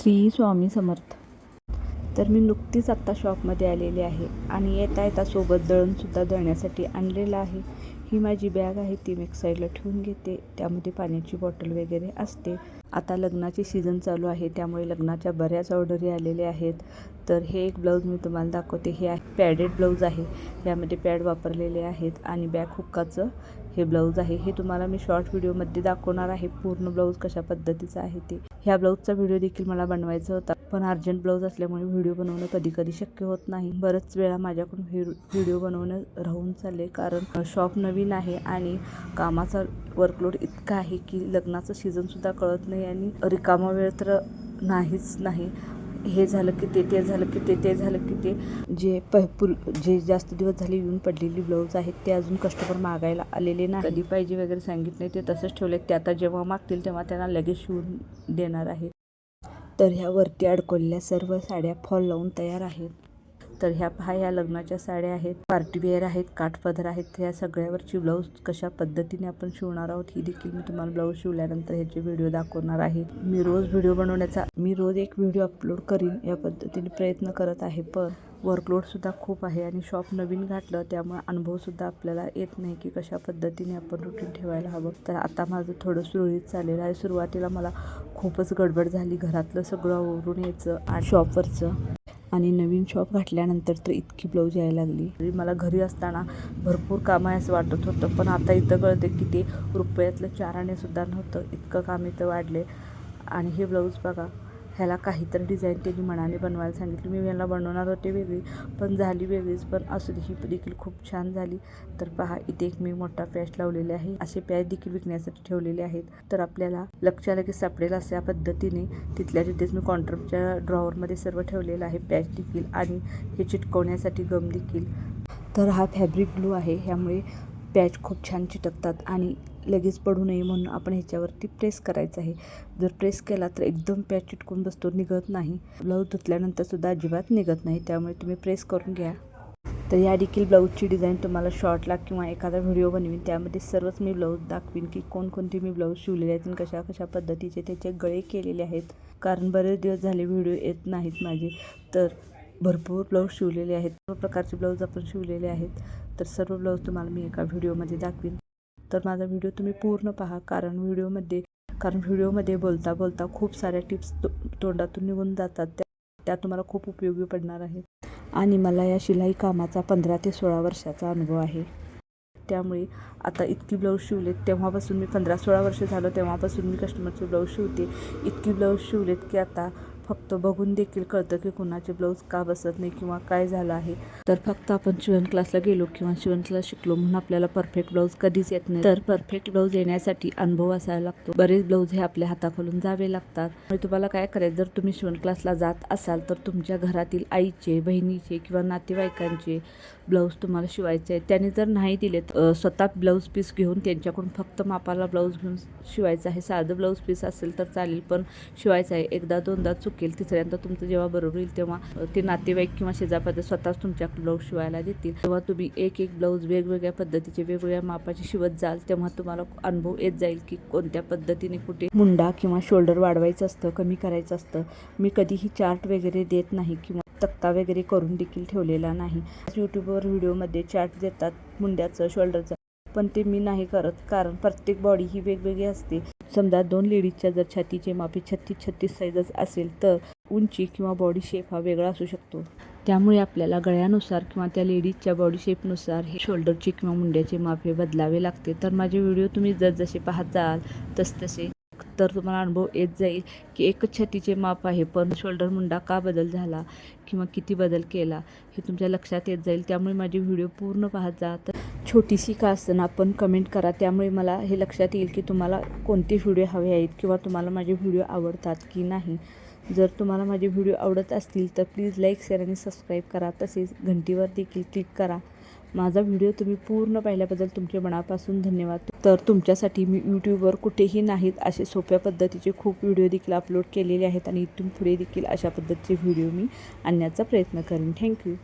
श्री स्वामी समर्थ. तर मी नुकतीच आत्ता शॉपमध्ये आलेले आहे आणि येता येता सोबत दळणसुद्धा दळण्यासाठी आणलेलं आहे. ही माझी बॅग आहे ती मी एक साईडला ठेवून घेते. त्यामध्ये पाण्याची बॉटल वगैरे असते. आता लग्नाची सीझन चालू आहे त्यामुळे लग्नाच्या बऱ्याच ऑर्डरी आलेल्या आहेत. तर हे एक ब्लाऊज मी तुम्हाला दाखवते. हे आहे पॅडेड ब्लाऊज आहे. यामध्ये पॅड वापरलेले आहेत आणि बॅक हुक्काचं हे ब्लाऊज आहे. हे तुम्हाला मी शॉर्ट व्हिडिओमध्ये दाखवणार आहे. पूर्ण ब्लाऊज कशा पद्धतीचा आहे ते. ह्या ब्लाऊजचा व्हिडिओ देखील मला बनवायचा होता. पण अर्जंट ब्लाऊज असल्यामुळे व्हिडिओ बनवणं कधी कधी शक्य होत नाही. बरंच वेळा माझ्याकडून व्हिडिओ बनवणं राहून चालले कारण शॉप नवीन आहे आणि कामाचा वर्कलोड इतका आहे की लग्नाचं सीझनसुद्धा कळत नाही आणि रिकामा वेळ तर नाहीच नाही. हे झालं की ते ते झालं की ते ते झालं की ते. जे प पुल जे जास्त दिवस झाले येऊन पडलेली ब्लाऊज आहेत ते अजून कस्टमर मागायला आलेले नाही कधी पाहिजे वगैरे सांगितले ते तसंच ठेवले ते आता जेव्हा मागतील तेव्हा त्यांना लगेच शिवून देणार आहे तर ह्या वरती अडकवलेल्या सर्व साड्या फॉल लावून तयार आहेत. तर ह्या पहा ह्या लग्नाच्या साड्या आहेत पार्टीवेअर आहेत काठपदर आहेत. ह्या सगळ्यावरची ब्लाऊज कशा पद्धतीने आपण शिवणार आहोत ही देखील मी तुम्हाला ब्लाऊज शिवल्यानंतर ह्याचे व्हिडिओ दाखवणार आहे. मी रोज व्हिडिओ बनवण्याचा मी रोज एक व्हिडिओ अपलोड करीन या पद्धतीने प्रयत्न करत आहे. पण वर्कलोडसुद्धा खूप आहे आणि शॉप नवीन घातलं त्यामुळे अनुभवसुद्धा आपल्याला येत नाही की कशा पद्धतीने आपण रुटीन ठेवायला हवं. तर आता माझं थोडं सुरळीत चाललेलं आहे. सुरुवातीला मला खूपच गडबड झाली घरातलं सगळं आवरून यायचं आणि शॉपवरचं आणि नवीन शॉप घातल्यानंतर तर इतकी ब्लाऊज यायला लागली. मला घरी असताना भरपूर काम आहे असं वाटत होतं पण आता इथं कळते की ते रुपयातलं चाराने सुद्धा नव्हतं. इतकं काम इथं वाढले. आणि हे ब्लाऊज बघा ह्याला काहीतरी डिझाईन त्यांनी मनाने बनवायला सांगितली. मी ह्याला बनवणार होते वेगळी पण झाली वेगळीच पण असू दे ही देखील खूप छान झाली. तर पहा इथे एक मी मोठा पॅच लावलेले आहे. असे पॅच देखील विकण्यासाठी ठेवलेले आहेत. तर आपल्याला लक्षात लगेच सापडेल अशा पद्धतीने तिथल्या तिथेच मी कॉन्ट्रॅक्टच्या ड्रॉवरमध्ये सर्व ठेवलेलं आहे पॅच देखील आणि हे चिटकवण्यासाठी गम देखील. तर हा फॅब्रिक ग्लू आहे. ह्यामुळे पॅच खूप छान चिटकतात आणि लगेच पडू नये म्हणून आपण ह्याच्यावरती प्रेस करायचं आहे. जर प्रेस केला तर एकदम पॅच चिटकून बसतो निघत नाही. ब्लाऊज धुतल्यानंतर सुद्धा अजिबात निघत नाही त्यामुळे तुम्ही प्रेस करून घ्या. तर या देखील ब्लाऊजची डिझाईन तुम्हाला शॉर्टला किंवा एखादा व्हिडिओ बनवीन त्यामध्ये सर्वच मी ब्लाऊज दाखवीन की कोणकोणते मी ब्लाऊज शिवलेले आहेत आणि कशा कशा पद्धतीचे त्याचे गळे केलेले आहेत. कारण बरेच दिवस झाले व्हिडिओ येत नाहीत माझे तर भरपूर ब्लाऊज शिवलेले आहेत. सर्व प्रकारचे ब्लाऊज आपण शिवलेले आहेत. तर सर्व ब्लाऊज तुम्हाला मी एका व्हिडिओमध्ये दाखवीन. तर माझा व्हिडिओ तुम्ही पूर्ण पहा कारण व्हिडिओमध्ये कारण व्हिडिओमध्ये बोलता बोलता खूप साऱ्या टिप्स तो तोंडातून निघून जातात. त्या त्या तुम्हाला खूप उपयोगी पडणार आहेत. आणि मला या शिलाई कामाचा पंधरा ते सोळा वर्षाचा अनुभव आहे. त्यामुळे आता इतकी ब्लाऊज शिवलेत तेव्हापासून मी पंधरा सोळा वर्ष झालं तेव्हापासून मी कस्टमरचे ब्लाऊज शिवते. इतकी ब्लाऊज शिवलेत की आता फक्त बघून देखील कळतं की कुणाचे ब्लाऊज का बसत नाही किंवा काय झालं आहे. तर फक्त आपण शिवण क्लासला गेलो किंवा शिवण क्लास शिकलो म्हणून आपल्याला परफेक्ट ब्लाऊज कधीच येत नाही. तर परफेक्ट ब्लाऊज येण्यासाठी अनुभव असायला लागतो. बरेच ब्लाऊज हे आपल्या हाताखालून जावे लागतात. तुम्हाला काय करायचं जर तुम्ही शिवण क्लासला जात असाल तर तुमच्या घरातील आईचे बहिणीचे किंवा नातेवाईकांचे ब्लाऊज तुम्हाला शिवायचे आहे त्याने जर नाही दिलेत स्वतः ब्लाऊज पीस घेऊन त्यांच्याकडून फक्त मापाला ब्लाऊज घेऊन शिवायचं आहे. साधं ब्लाऊज पीस असेल तर चालेल पण शिवायचं आहे. एकदा दोनदा चुकेल तिसऱ्यांदा तुमचं जेव्हा बरोबर येईल तेव्हा ते नातेवाईक किंवा शेजापाजा स्वतःच तुमच्या ब्लाऊज शिवायला देतील. तेव्हा तुम्ही एक एक ब्लाऊज वेगवेगळ्या पद्धतीचे वेगवेगळ्या मापाचे शिवत जाल तेव्हा तुम्हाला अनुभव येत जाईल की कोणत्या पद्धतीने कुठे मुंडा किंवा शोल्डर वाढवायचं असतं कमी करायचं असतं. मी कधीही चार्ट वगैरे देत नाही किंवा तक्ता वगैरे करून देखील ठेवलेला नाही. यूट्यूबवर व्हिडिओमध्ये चार्ट देतात मुंड्याचं शोल्डरचं पण ते मी नाही करत कारण प्रत्येक बॉडी ही वेगवेगळी असते. समजा दोन लेडीजच्या जर छातीचे मापे छत्तीस छत्तीस साईजच असेल तर उंची किंवा बॉडी शेप हा वेगळा असू शकतो. त्यामुळे आपल्याला गळ्यानुसार किंवा त्या लेडीजच्या बॉडी शेपनुसार हे शोल्डरचे किंवा मुंड्याचे माप हे बदलावे लागते. तर माझे व्हिडिओ तुम्ही जसजसे पाहत जाल तसतसे. तर तुम्हाला अनुभव येत जाईल की एकच छातीचे माप आहे पण शोल्डर मुंडा का बदल झाला किंवा किती बदल केला हे तुमच्या लक्षात येत जाईल. त्यामुळे माझे व्हिडिओ पूर्ण पाहत जा. तर छोटीशी का असताना पण कमेंट करा. त्यामुळे मला हे लक्षात येईल की तुम्हाला कोणते व्हिडिओ हवे आहेत किंवा तुम्हाला माझे व्हिडिओ आवडतात की नाही. जर तुम्हाला माझे व्हिडिओ आवडत असतील तर प्लीज लाईक शेअर आणि सबस्क्राईब करा. तसेच घंटीवर देखील क्लिक करा. माझा व्हिडिओ तुम्ही पूर्ण पाहिल्याबद्दल तुमचे मनापासून धन्यवाद. तर तुमच्यासाठी मी यूट्यूबवर कुठेही नाहीत असे सोप्या पद्धतीचे खूप व्हिडिओ देखील अपलोड केलेले आहेत आणि इथून पुढे देखील अशा पद्धतीचे व्हिडिओ मी आणण्याचा प्रयत्न करेन. थँक्यू